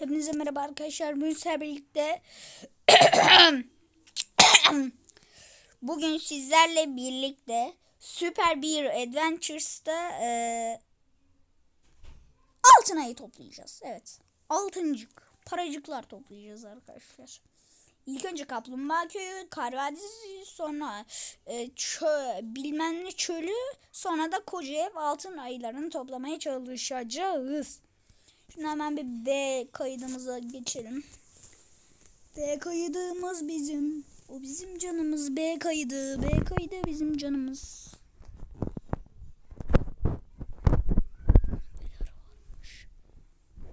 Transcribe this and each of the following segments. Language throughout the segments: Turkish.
Hepinize merhaba arkadaşlar. Bugün sizlerle birlikte Bugün sizlerle birlikte Super Beer Adventures'ta eee altın ayı toplayacağız. Evet. Altıncık. Paracıklar toplayacağız arkadaşlar. İlk önce Kaplumbağa Köyü, Kar sonra e, çö, bilmem ne çölü, sonra da koca ev altın ayılarını toplamaya çalışacağız. Şimdi hemen bir B kaydımıza geçelim. B kaydımız bizim. O bizim canımız. B kaydı. B kaydı bizim canımız.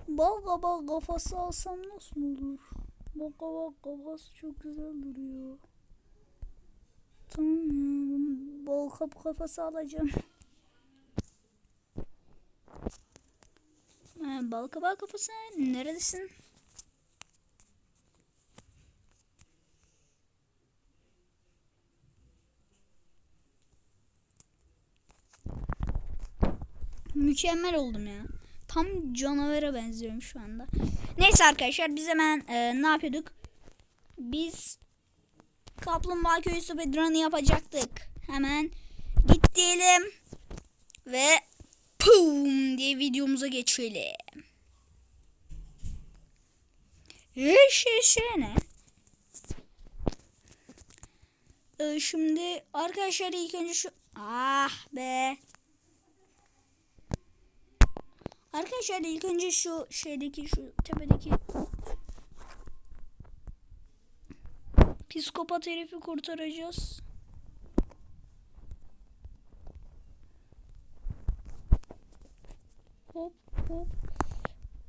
Bal baba kafası alsam nasıl olur? Bak bak kafası çok güzel duruyor. Tamam ya. Bal kap kafası alacağım. Ha, bal kabağı kafası neredesin? Mükemmel oldum ya. Tam canavara benziyorum şu anda. Neyse arkadaşlar biz hemen e, ne yapıyorduk? Biz Kaplumbağa Köyü speedrun'ı yapacaktık. Hemen git diyelim. Ve pum diye videomuza geçelim. Yaşasana. Ee, şimdi arkadaşlar ilk önce şu ah be. Arkadaşlar ilk önce şu şeydeki şu tepedeki psikopat herifi kurtaracağız. Hop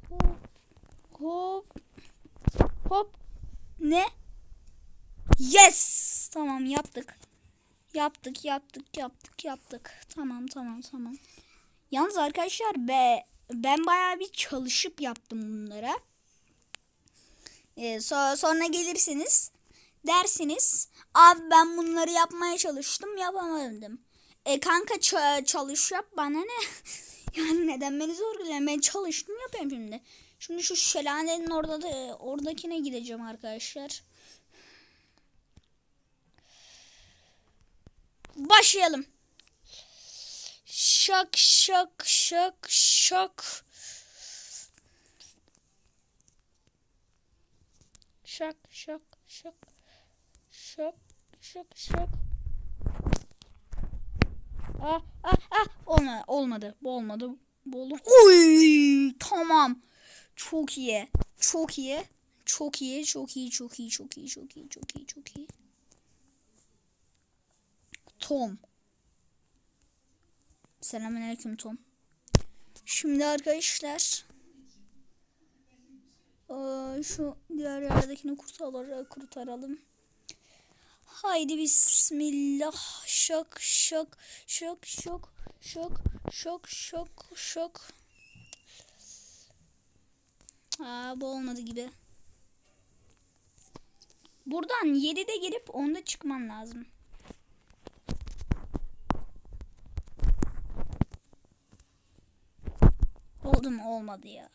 hop hop hop ne? Yes! Tamam yaptık. Yaptık yaptık yaptık yaptık. Tamam tamam tamam. Yalnız arkadaşlar be ben bayağı bir çalışıp yaptım bunlara. Ee, so- sonra gelirsiniz dersiniz abi ben bunları yapmaya çalıştım yapamadım. E kanka ç- çalış yap bana ne? yani neden beni sorguluyorsun? Ben çalıştım yapıyorum şimdi. Şimdi şu şelalenin orada da oradakine gideceğim arkadaşlar. Başlayalım. Şak şak şak şak. Şak şak şak. Şak şak şak. Ah ah ah olmadı olmadı bu olmadı bu olur. Oy tamam çok iyi çok iyi çok iyi çok iyi çok iyi çok iyi çok iyi çok iyi çok iyi. Tom. Selamünaleyküm Tom. Şimdi arkadaşlar şu diğer yerdekini kurtaralım. Haydi bismillah. Şok şok şok şok şok şok şok şok. Aa bu olmadı gibi. Buradan 7'de girip 10'da çıkman lazım. Oldu mu? Olmadı ya.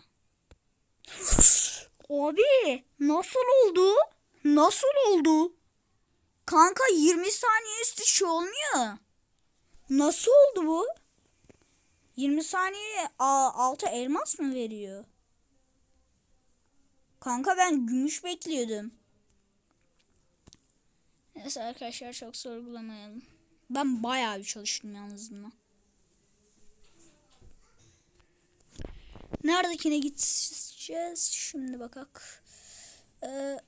Abi nasıl oldu? Nasıl oldu? Kanka 20 saniye üstü şey olmuyor. Nasıl oldu bu? 20 saniye altı elmas mı veriyor? Kanka ben gümüş bekliyordum. Neyse arkadaşlar çok sorgulamayalım. Ben bayağı bir çalıştım yalnız buna. Neredekine gideceğiz? Şimdi bakak. Ee,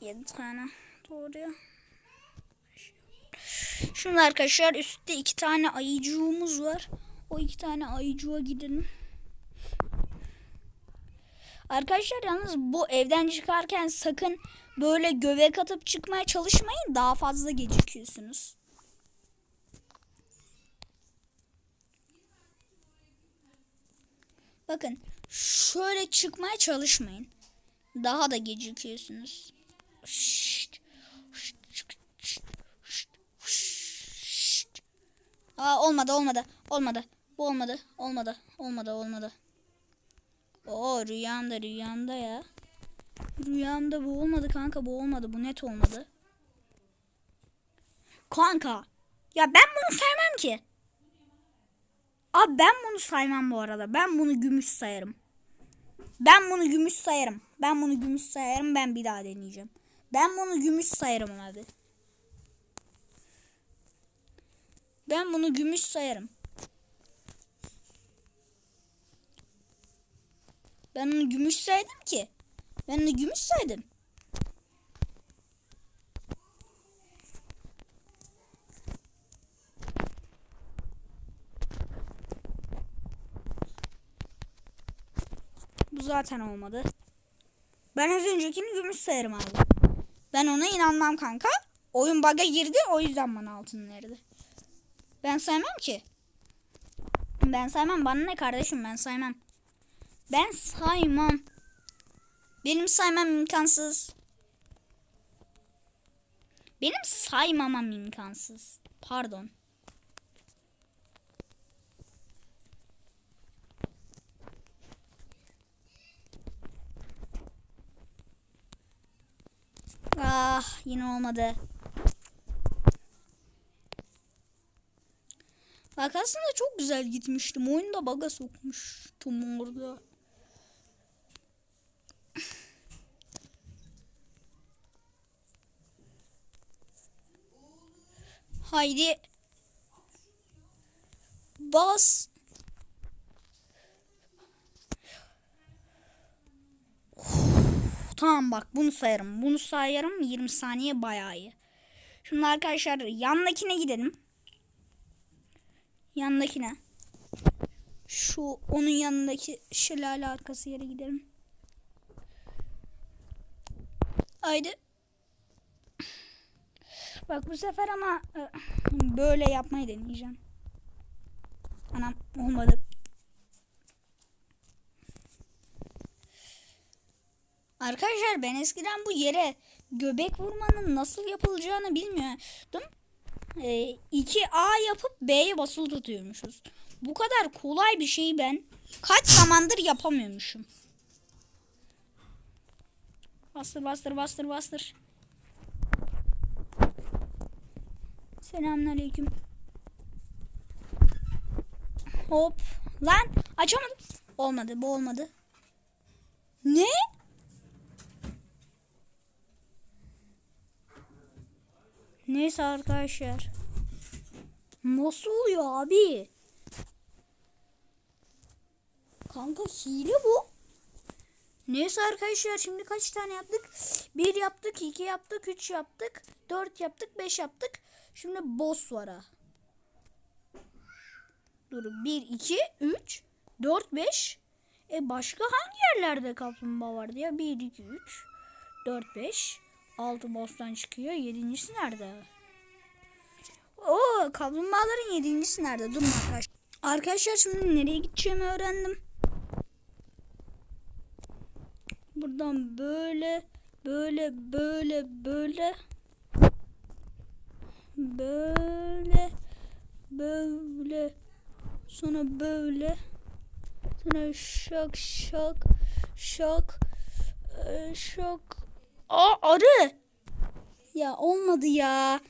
7 tane doğru. Şimdi arkadaşlar üstte iki tane ayıcığımız var. O iki tane ayıcığa gidelim. Arkadaşlar yalnız bu evden çıkarken sakın böyle göbek atıp çıkmaya çalışmayın. Daha fazla gecikiyorsunuz. Bakın şöyle çıkmaya çalışmayın. Daha da gecikiyorsunuz. Aa olmadı olmadı olmadı Bu olmadı. Olmadı. Olmadı. Olmadı. Oo rüyamda rüyamda ya. Rüyamda bu olmadı kanka. Bu olmadı. Bu net olmadı. Kanka. Ya ben bunu saymam ki. Abi ben bunu saymam bu arada. Ben bunu gümüş sayarım. Ben bunu gümüş sayarım. Ben bunu gümüş sayarım. Ben bir daha deneyeceğim. Ben bunu gümüş sayarım abi. Ben bunu gümüş sayarım. Ben onu gümüş saydım ki. Ben onu gümüş saydım. Bu zaten olmadı. Ben az öncekini gümüş sayarım abi. Ben ona inanmam kanka. Oyun bug'a girdi o yüzden bana altın verdi. Ben saymam ki. Ben saymam. Bana ne kardeşim ben saymam. Ben saymam. Benim saymam imkansız. Benim saymamam imkansız. Pardon. Ah yine olmadı. Bak aslında çok güzel gitmiştim. Oyunda baga sokmuştum orada. Haydi. Bas. Tamam bak bunu sayarım. Bunu sayarım 20 saniye bayağı iyi. Şimdi arkadaşlar yandakine gidelim. Yandakine. Şu onun yanındaki şelale arkası yere gidelim. Haydi. Bak bu sefer ama e, böyle yapmayı deneyeceğim. Anam olmadı. Arkadaşlar ben eskiden bu yere göbek vurmanın nasıl yapılacağını bilmiyordum. Ee, 2A yapıp B'ye basılı tutuyormuşuz. Bu kadar kolay bir şeyi ben kaç zamandır yapamıyormuşum. Bastır bastır bastır bastır. Selamünaleyküm. Hop. Lan açamadım. Olmadı bu olmadı. Ne? Neyse arkadaşlar. Nasıl oluyor abi? Kanka hile bu. Neyse arkadaşlar şimdi kaç tane yaptık? 1 yaptık, 2 yaptık, 3 yaptık, 4 yaptık, 5 yaptık. Şimdi boss var ha. Dur 1, 2, 3, 4, 5. E başka hangi yerlerde kaplumbağa vardı ya? 1, 2, 3, 4, 5. 6 boss'tan çıkıyor. Yedincisi nerede? Oo kaplumbağaların yedincisi nerede? Durun arkadaşlar. Arkadaşlar şimdi nereye gideceğimi öğrendim. Buradan böyle böyle böyle böyle böyle böyle sonra böyle sonra şak şak şak e, şak Aa arı ya olmadı ya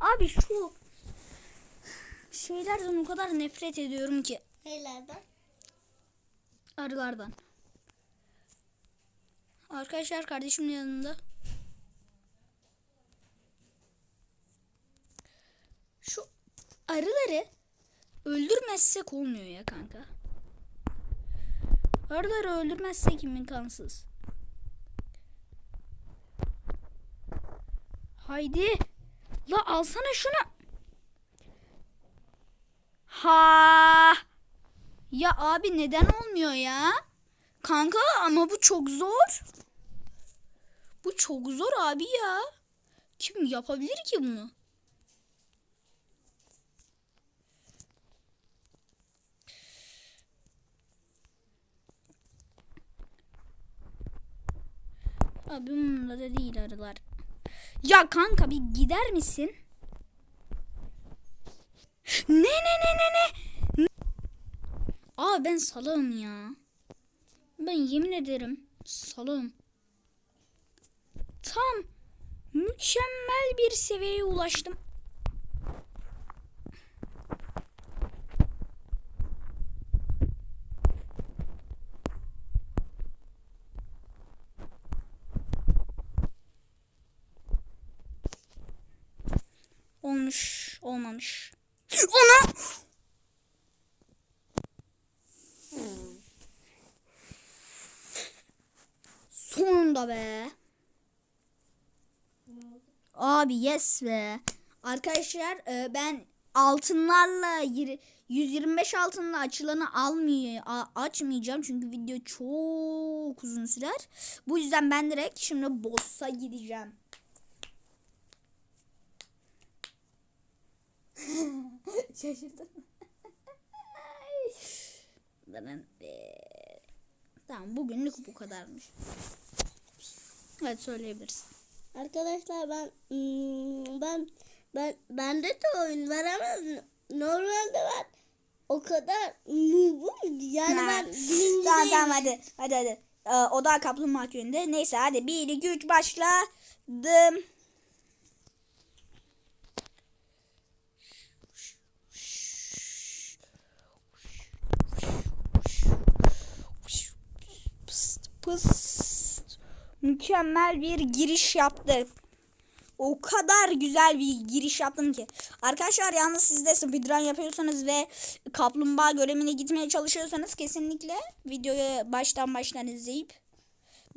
abi şu şeylerden o kadar nefret ediyorum ki Nelerden? arılardan arkadaşlar kardeşimin yanında şu arıları öldürmezsek olmuyor ya kanka. Arıları öldürmezsek imkansız. Haydi. La alsana şunu. Ha. Ya abi neden olmuyor ya? Kanka ama bu çok zor. Bu çok zor abi ya. Kim yapabilir ki bunu? Abi bununla da değil arılar. Ya kanka bir gider misin? Ne ne ne ne ne? Aa ben salağım ya. Ben yemin ederim salağım. Tam mükemmel bir seviyeye ulaştım. Sonunda be. Abi yes be. Arkadaşlar e, ben altınlarla yir- 125 altınla açılanı almıyor açmayacağım çünkü video çok uzun sürer. Bu yüzden ben direkt şimdi boss'a gideceğim. Şaşırdın mı? Tamam bugünlük bu kadarmış. Evet söyleyebilirsin. Arkadaşlar ben hmm, ben ben bende de oyun var ama normalde ben o kadar noobum yani Ha. ben Tamam tamam hadi. Hadi hadi. Ee, o da kaplumbağa köyünde. Neyse hadi 1 2 3 başladım. Mükemmel bir giriş yaptım. O kadar güzel bir giriş yaptım ki. Arkadaşlar yalnız siz de speedrun yapıyorsanız ve kaplumbağa görevine gitmeye çalışıyorsanız kesinlikle videoyu baştan baştan izleyip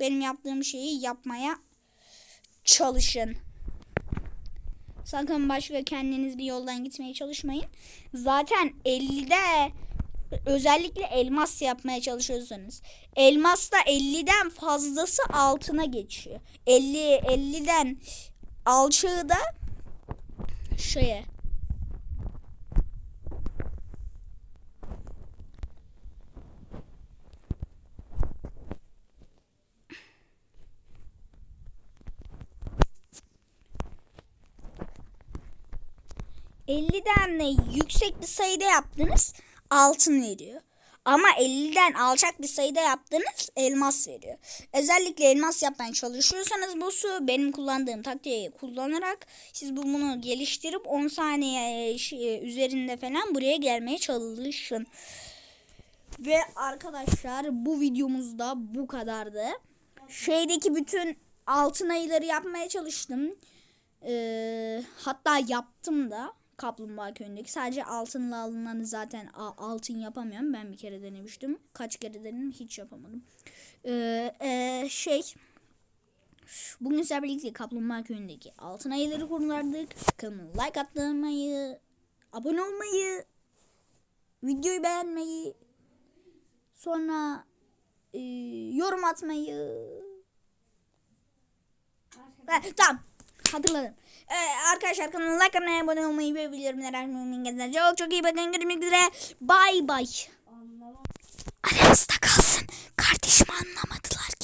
benim yaptığım şeyi yapmaya çalışın. Sakın başka kendiniz bir yoldan gitmeye çalışmayın. Zaten 50'de özellikle elmas yapmaya çalışıyorsanız elmasta 50'den fazlası altına geçiyor. 50 50'den alçığı da şeye ...50'den de yüksek bir sayıda yaptınız altın veriyor. Ama 50'den alçak bir sayıda yaptığınız elmas veriyor. Özellikle elmas yapmaya çalışıyorsanız bu su benim kullandığım taktiği kullanarak siz bu- bunu geliştirip 10 saniye şey, üzerinde falan buraya gelmeye çalışın. Ve arkadaşlar bu videomuzda bu kadardı. Şeydeki bütün altın ayıları yapmaya çalıştım. Ee, hatta yaptım da Kaplumbağa köyündeki. Sadece altınla alınanı zaten altın yapamıyorum. Ben bir kere denemiştim. Kaç kere denedim hiç yapamadım. Ee, e, şey Bugün sizlerle birlikte Kaplumbağa köyündeki altın ayıları kurtardık. Kanalıma like atmayı, abone olmayı, videoyu beğenmeyi, sonra e, yorum atmayı. Ha, tamam. Hatırladım. Ee, arkadaşlar kanalıma like atmayı, abone olmayı ve bildirimleri açmayı Çok çok iyi bakın. Görüşmek üzere. Bay bay. Aramızda kalsın. Kardeşimi anlamadılar.